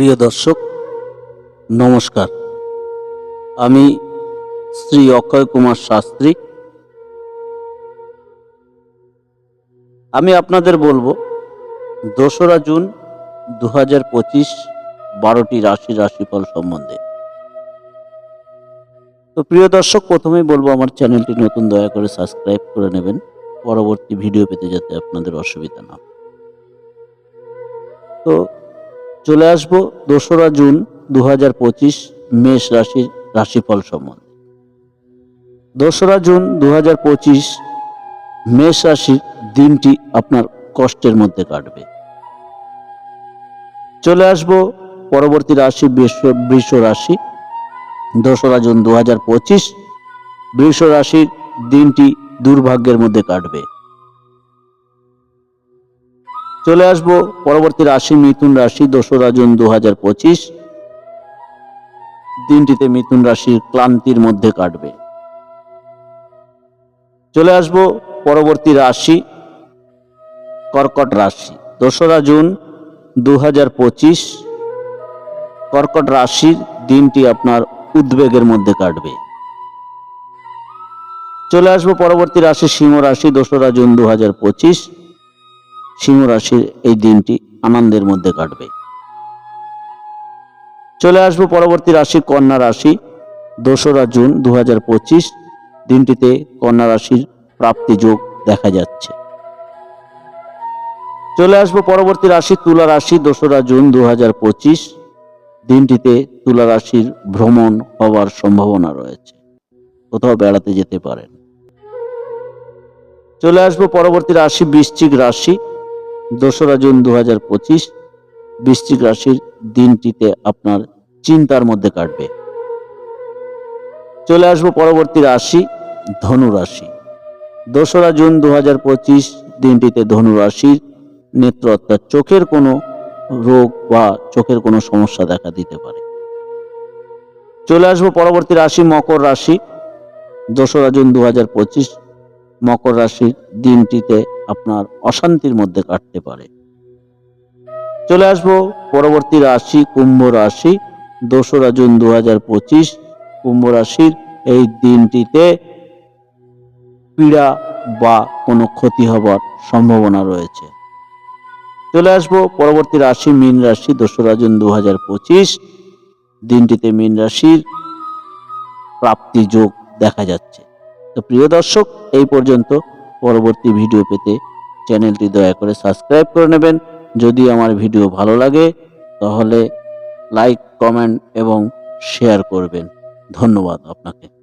প্রিয় দর্শক, নমস্কার। আমি শ্রী অক্ষয় কুমার শাস্ত্রী। আমি আপনাদের বলব, দোসরা জুন দু হাজার পঁচিশ বারোটি রাশি রাশিফল সম্বন্ধে। তো প্রিয় দর্শক, প্রথমেই বলব, আমার চ্যানেলটি নতুন, দয়া করে সাবস্ক্রাইব করে নেবেন। পরবর্তী ভিডিও পেতে যাতে আপনাদের অসুবিধা না তো চলে আসব দোসরা জুন দু হাজার পঁচিশ মেষ রাশির রাশিফল সম্বন্ধে। দোসরা জুন দু হাজার পঁচিশ মেষ রাশির দিনটি আপনার কষ্টের মধ্যে কাটবে। চলে আসব পরবর্তী রাশি বৃষ রাশি। দোসরা জুন দু হাজার পঁচিশ বৃষ রাশির দিনটি দুর্ভাগ্যের মধ্যে কাটবে। চলে আসব। পরবর্তী রাশি মিথুন রাশি, দোসরা জুন দু হাজার পঁচিশ। দিনটিতে মিথুন রাশির ক্লান্তির মধ্যে কাটবে। চলে আসব পরবর্তী রাশি, কর্কট রাশি, দোসরা জুন দু হাজার পঁচিশ। কর্কট রাশির দিনটি আপনার উদ্বেগের মধ্যে কাটবে। চলে আসব পরবর্তী রাশি, সিংহ রাশি, দোসরা জুন দু হাজার পঁচিশ। সিংহ রাশির এই দিনটি আনন্দের মধ্যে কাটবে। চলে আসব পরবর্তী রাশি কন্যা রাশি, দোসরা জুন দু হাজার পঁচিশ, দিনটিতে কন্যা রাশির প্রাপ্তি যোগ দেখা যাচ্ছে। চলে আসব পরবর্তী রাশি তুলা রাশি, দোসরা জুন দু হাজার পঁচিশ, দিনটিতে তুলা রাশির ভ্রমণ হওয়ার সম্ভাবনা রয়েছে। কোথাও বেড়াতে যেতে পারেন। চলে আসব পরবর্তী রাশি, বৃশ্চিক রাশি দোসরা জুন দু হাজার পঁচিশ বৃশ্চিক রাশির দিনটিতে আপনার চিন্তার মধ্যে কাটবে। চলে আসব পরবর্তী রাশি, ধনু রাশি। দোসরা জুন দু হাজার পঁচিশ দিনটিতে ধনু রাশির নেত্র অর্থাৎ চোখের কোনো রোগ বা চোখের কোনো সমস্যা দেখা দিতে পারে। চলে আসব পরবর্তী রাশি, মকর রাশি। দোসরা জুন দু হাজার পঁচিশ মকর রাশির দিনটিতে আপনার অশান্তির মধ্যে কাটতে পারে। চলে আসব পরবর্তী রাশি, কুম্ভ রাশি, দোসরা জুন দু হাজার পঁচিশ, কুম্ভ রাশির এই দিনটিতে পীড়া বা কোনো ক্ষতি হবার সম্ভাবনা রয়েছে। চলে আসব পরবর্তী রাশি, মীন রাশি, দোসরা জুন দু হাজার পঁচিশ, দিনটিতে মীন রাশির প্রাপ্তি যোগ দেখা যাচ্ছে। তো প্রিয় দর্শক, এই পর্যন্ত। পরবর্তী ভিডিও পেতে চ্যানেলটি দয়া করে সাবস্ক্রাইব করে নেবেন। যদি আমার ভিডিও ভালো লাগে, তাহলে লাইক, কমেন্ট এবং শেয়ার করবেন। ধন্যবাদ আপনাকে।